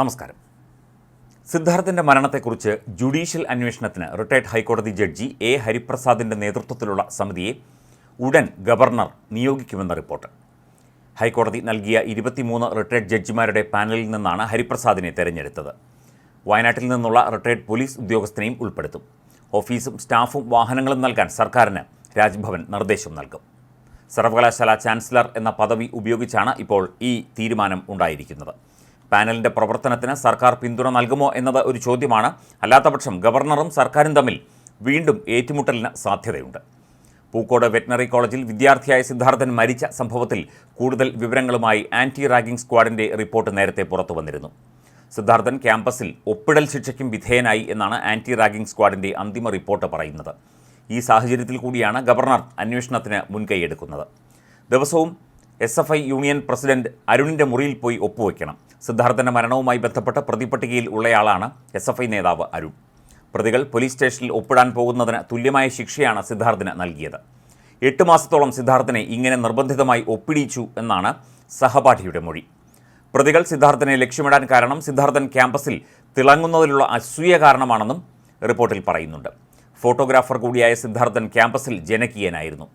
നമസ്കാരം. സിദ്ധാർത്ഥിന്റെ മരണത്തെക്കുറിച്ച് ജുഡീഷ്യൽ അന്വേഷണത്തിന് റിട്ടയർഡ് ഹൈക്കോടതി ജഡ്ജി എ ഹരിപ്രസാദിന്റെ നേതൃത്വത്തിലുള്ള സമിതിയെ ഉടൻ ഗവർണർ നിയോഗിക്കുമെന്ന റിപ്പോർട്ട്. ഹൈക്കോടതി നൽകിയ ഇരുപത്തിമൂന്ന് റിട്ടയർഡ് ജഡ്ജിമാരുടെ പാനലിൽ നിന്നാണ് ഹരിപ്രസാദിനെ തെരഞ്ഞെടുത്തത്. വയനാട്ടിൽ നിന്നുള്ള റിട്ടയർഡ് പോലീസ് ഉദ്യോഗസ്ഥനെയും ഉൾപ്പെടുത്തും. ഓഫീസും സ്റ്റാഫും വാഹനങ്ങളും നൽകാൻ സർക്കാരിന് രാജ്ഭവൻ നിർദ്ദേശം നൽകും. സർവകലാശാല ചാൻസലർ എന്ന പദവി ഉപയോഗിച്ചാണ് ഇപ്പോൾ ഈ തീരുമാനം ഉണ്ടായിരിക്കുന്നത്. പാനലിന്റെ പ്രവർത്തനത്തിന് സർക്കാർ പിന്തുണ നൽകുമോ എന്നത് ഒരു ചോദ്യമാണ്. അല്ലാത്തപക്ഷം ഗവർണറും സർക്കാരും തമ്മിൽ വീണ്ടും ഏറ്റുമുട്ടലിന് സാധ്യതയുണ്ട്. പൂക്കോട് വെറ്റിനറി കോളേജിൽ വിദ്യാർത്ഥിയായ സിദ്ധാർത്ഥൻ മരിച്ച സംഭവത്തിൽ കൂടുതൽ വിവരങ്ങളുമായി ആന്റി റാഗിംഗ് സ്ക്വാഡിന്റെ റിപ്പോർട്ട് നേരത്തെ പുറത്തു വന്നിരുന്നു. സിദ്ധാർത്ഥൻ ക്യാമ്പസിൽ ഒപ്പിടൽ ശിക്ഷയ്ക്കും വിധേയനായി എന്നാണ് ആന്റി റാഗിംഗ് സ്ക്വാഡിന്റെ അന്തിമ റിപ്പോർട്ട് പറയുന്നത്. ഈ സാഹചര്യത്തിൽ കൂടിയാണ് ഗവർണർ അന്വേഷണത്തിന് മുൻകൈയെടുക്കുന്നത്. ദിവസവും S F I union president അരുണിന്റെ മുറിയിൽ പോയി ഒപ്പുവെക്കണം. സിദ്ധാർത്ഥന്റെ മരണവുമായി ബന്ധപ്പെട്ട് പ്രതിപട്ടികയിൽ ഉള്ളയാളാണ് എസ് എഫ് ഐ നേതാവ് അരുൺ. പ്രതികൾ പോലീസ് സ്റ്റേഷനിൽ ഒപ്പിടാൻ പോകുന്നതിന് തുല്യമായ ശിക്ഷയാണ് സിദ്ധാർത്ഥിന് നൽകിയത്. എട്ട് മാസത്തോളം സിദ്ധാർത്ഥിനെ ഇങ്ങനെ നിർബന്ധിതമായി ഒപ്പിടിച്ചു എന്നാണ് സഹപാഠിയുടെ മൊഴി. പ്രതികൾ സിദ്ധാർത്ഥിനെ ലക്ഷ്യമിടാൻ കാരണം സിദ്ധാർത്ഥൻ ക്യാമ്പസിൽ തിളങ്ങുന്നതിലുള്ള അസൂയ കാരണമാണെന്നും റിപ്പോർട്ടിൽ പറയുന്നുണ്ട്. ഫോട്ടോഗ്രാഫർ കൂടിയായ സിദ്ധാർത്ഥൻ ക്യാമ്പസിൽ ജനകീയനായിരുന്നു.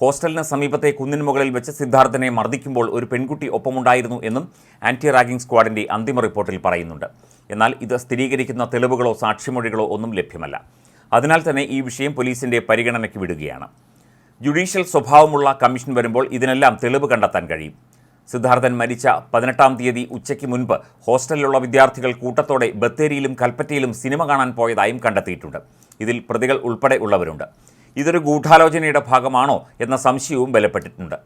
ഹോസ്റ്റലിന് സമീപത്തെ കുന്നിന് മുകളിൽ വെച്ച് സിദ്ധാർത്ഥനെ മർദ്ദിക്കുമ്പോൾ ഒരു പെൺകുട്ടി ഒപ്പമുണ്ടായിരുന്നു എന്നും ആന്റി റാഗിംഗ് സ്ക്വാഡിന്റെ അന്തിമ റിപ്പോർട്ടിൽ പറയുന്നുണ്ട്. എന്നാൽ ഇത് സ്ഥിരീകരിക്കുന്ന തെളിവുകളോ സാക്ഷിമൊഴികളോ ഒന്നും ലഭ്യമല്ല. അതിനാൽ തന്നെ ഈ വിഷയം പോലീസിന്റെ പരിഗണനയ്ക്ക് വിടുകയാണ്. ജുഡീഷ്യൽ സ്വഭാവമുള്ള കമ്മീഷൻ വരുമ്പോൾ ഇതിനെല്ലാം തെളിവ് കണ്ടെത്താൻ കഴിയും. സിദ്ധാർത്ഥൻ മരിച്ച പതിനെട്ടാം തീയതി ഉച്ചയ്ക്ക് മുൻപ് ഹോസ്റ്റലിലുള്ള വിദ്യാർത്ഥികൾ കൂട്ടത്തോടെ ബത്തേരിയിലും കൽപ്പറ്റയിലും സിനിമ കാണാൻ പോയതായും കണ്ടെത്തിയിട്ടുണ്ട്. ഇതിൽ പ്രതികൾ ഉൾപ്പെടെ ഉള്ളവരുണ്ട്. ഇതൊരു ഗൂഢാലോചനയുടെ ഭാഗമാണോ എന്ന സംശയവും ബലപ്പെട്ടിട്ടുണ്ട്.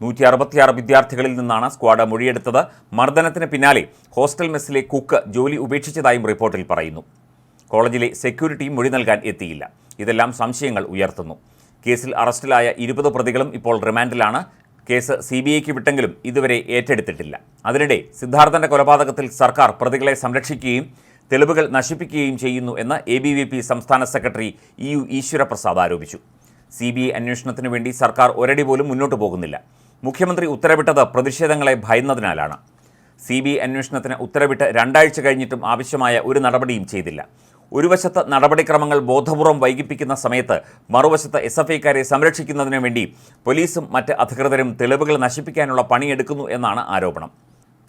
നൂറ്റി അറുപത്തിയാറ് വിദ്യാർത്ഥികളിൽ നിന്നാണ് സ്ക്വാഡ് മൊഴിയെടുത്തത്. മർദ്ദനത്തിന് പിന്നാലെ ഹോസ്റ്റൽ മെസ്സിലെ കുക്ക് ജോലി ഉപേക്ഷിച്ചതായും റിപ്പോർട്ടിൽ പറയുന്നു. കോളേജിലെ സെക്യൂരിറ്റിയും മൊഴി നൽകാൻ എത്തിയില്ല. ഇതെല്ലാം സംശയങ്ങൾ ഉയർത്തുന്നു. കേസിൽ അറസ്റ്റിലായ ഇരുപത് പ്രതികളും ഇപ്പോൾ റിമാൻഡിലാണ്. കേസ് സി ബി ഐക്ക് വിട്ടെങ്കിലും ഇതുവരെ ഏറ്റെടുത്തിട്ടില്ല. അതിനിടെ സിദ്ധാർത്ഥന്റെ കൊലപാതകത്തിൽ സർക്കാർ പ്രതികളെ സംരക്ഷിക്കുകയും തെളിവുകൾ നശിപ്പിക്കുകയും ചെയ്യുന്നു എന്ന് എ ബി വി പി സംസ്ഥാന സെക്രട്ടറി ഇ യു ഈശ്വരപ്രസാദ് ആരോപിച്ചു. സി ബി ഐ അന്വേഷണത്തിനു വേണ്ടി സർക്കാർ ഒരടി പോലും മുന്നോട്ട് പോകുന്നില്ല. മുഖ്യമന്ത്രി ഉത്തരവിട്ടത് പ്രതിഷേധങ്ങളെ ഭയന്നതിനാലാണ്. സി ബി ഐ അന്വേഷണത്തിന് ഉത്തരവിട്ട് രണ്ടാഴ്ച കഴിഞ്ഞിട്ടും ആവശ്യമായ ഒരു നടപടിയും ചെയ്തില്ല. ഒരു വശത്ത് നടപടിക്രമങ്ങൾ ബോധപൂർവം വൈകിപ്പിക്കുന്ന സമയത്ത് മറുവശത്ത് എസ് എഫ് ഐക്കാരെ സംരക്ഷിക്കുന്നതിനു വേണ്ടി പോലീസും മറ്റ് അധികൃതരും തെളിവുകൾ നശിപ്പിക്കാനുള്ള പണിയെടുക്കുന്നു എന്നാണ് ആരോപണം.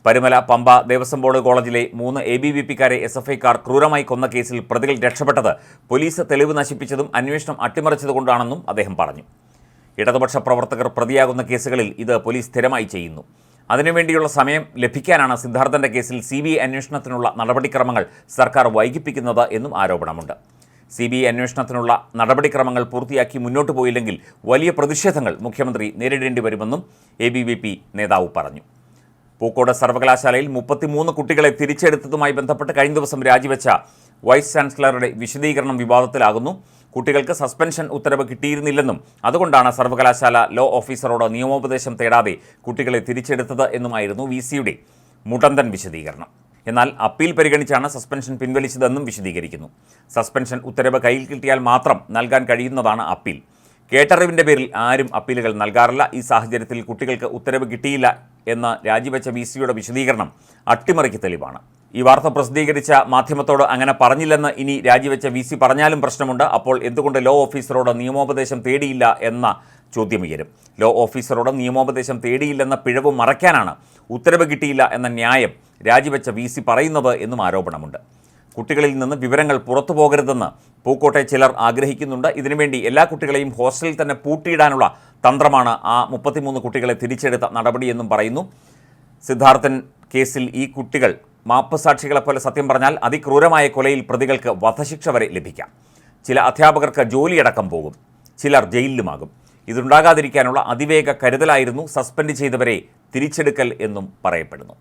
പരുമല പമ്പ ദേവസ്വം ബോർഡ് കോളേജിലെ മൂന്ന് എ ബി വി പിക്കാരെ എസ് എഫ് ഐക്കാർ ക്രൂരമായി കൊന്ന കേസിൽ പ്രതികൾ രക്ഷപ്പെട്ടത് പോലീസ് തെളിവ് നശിപ്പിച്ചതും അന്വേഷണം അട്ടിമറിച്ചതുകൊണ്ടാണെന്നും അദ്ദേഹം പറഞ്ഞു. ഇടതുപക്ഷ പ്രവർത്തകർ പ്രതിയാകുന്ന കേസുകളിൽ ഇത് പോലീസ് സ്ഥിരമായി ചെയ്യുന്നു. അതിനുവേണ്ടിയുള്ള സമയം ലഭിക്കാനാണ് സിദ്ധാർത്ഥന്റെ കേസിൽ സി ബി ഐ അന്വേഷണത്തിനുള്ള നടപടിക്രമങ്ങൾ സർക്കാർ വൈകിപ്പിക്കുന്നത് എന്നും ആരോപണമുണ്ട്. സി ബി ഐ അന്വേഷണത്തിനുള്ള നടപടിക്രമങ്ങൾ പൂർത്തിയാക്കി മുന്നോട്ട് പോയില്ലെങ്കിൽ വലിയ പ്രതിഷേധങ്ങൾ മുഖ്യമന്ത്രി നേരിടേണ്ടി വരുമെന്നും എ ബി വി പി നേതാവ് പറഞ്ഞു. പൂക്കോട് സർവകലാശാലയിൽ മുപ്പത്തിമൂന്ന് കുട്ടികളെ തിരിച്ചെടുത്തതുമായി ബന്ധപ്പെട്ട് കഴിഞ്ഞ ദിവസം രാജിവെച്ച വൈസ് ചാൻസലറുടെ വിശദീകരണം വിവാദത്തിലാകുന്നു. കുട്ടികൾക്ക് സസ്പെൻഷൻ ഉത്തരവ് കിട്ടിയിരുന്നില്ലെന്നും അതുകൊണ്ടാണ് സർവകലാശാല ലോ ഓഫീസറോട് നിയമോപദേശം തേടാതെ കുട്ടികളെ തിരിച്ചെടുത്തത് എന്നുമായിരുന്നു വി സിയുടെ മുടന്തൻ വിശദീകരണം. എന്നാൽ അപ്പീൽ പരിഗണിച്ചാണ് സസ്പെൻഷൻ പിൻവലിച്ചതെന്നും വിശദീകരിക്കുന്നു. സസ്പെൻഷൻ ഉത്തരവ് കയ്യിൽ കിട്ടിയാൽ മാത്രം നൽകാൻ കഴിയുന്നതാണ് അപ്പീൽ. കേട്ടറിവിന്റെ പേരിൽ ആരും അപ്പീലുകൾ നൽകാറില്ല. ഈ സാഹചര്യത്തിൽ കുട്ടികൾക്ക് ഉത്തരവ് കിട്ടിയില്ല എന്ന രാജിവെച്ച വി സിയുടെ വിശദീകരണം അട്ടിമറിക്ക് തെളിവാണ്. ഈ വാർത്ത പ്രസിദ്ധീകരിച്ച മാധ്യമത്തോട് അങ്ങനെ പറഞ്ഞില്ലെന്ന് ഇനി രാജിവെച്ച വി സി പറഞ്ഞാലും പ്രശ്നമുണ്ട്. അപ്പോൾ എന്തുകൊണ്ട് ലോ ഓഫീസറോട് നിയമോപദേശം തേടിയില്ല എന്ന ചോദ്യം ഉയരും. ലോ ഓഫീസറോട് നിയമോപദേശം തേടിയില്ലെന്ന പിഴവ് മറയ്ക്കാനാണ് ഉത്തരവ് കിട്ടിയില്ല എന്ന ന്യായം രാജിവെച്ച വി സി പറയുന്നത് എന്നും ആരോപണമുണ്ട്. കുട്ടികളിൽ നിന്ന് വിവരങ്ങൾ പുറത്തു പോകരുതെന്ന് പൂക്കോട്ടെ ചിലർ ആഗ്രഹിക്കുന്നുണ്ട്. ഇതിനുവേണ്ടി എല്ലാ കുട്ടികളെയും ഹോസ്റ്റലിൽ തന്നെ പൂട്ടിയിടാനുള്ള തന്ത്രമാണ് ആ മുപ്പത്തിമൂന്ന് കുട്ടികളെ തിരിച്ചെടുത്ത നടപടിയെന്നും പറയുന്നു. സിദ്ധാർത്ഥൻ കേസിൽ ഈ കുട്ടികൾ മാപ്പ് സാക്ഷികളെപ്പോലെ സത്യം പറഞ്ഞാൽ അതിക്രൂരമായ കൊലയിൽ പ്രതികൾക്ക് വധശിക്ഷ വരെ ലഭിക്കാം. ചില അധ്യാപകർക്ക് ജോലിയടക്കം പോകും. ചിലർ ജയിലിലുമാകും. ഇതുണ്ടാകാതിരിക്കാനുള്ള അതിവേഗ കരുതലായിരുന്നു സസ്പെൻഡ് ചെയ്തവരെ തിരിച്ചെടുക്കൽ എന്നും പറയപ്പെടുന്നു.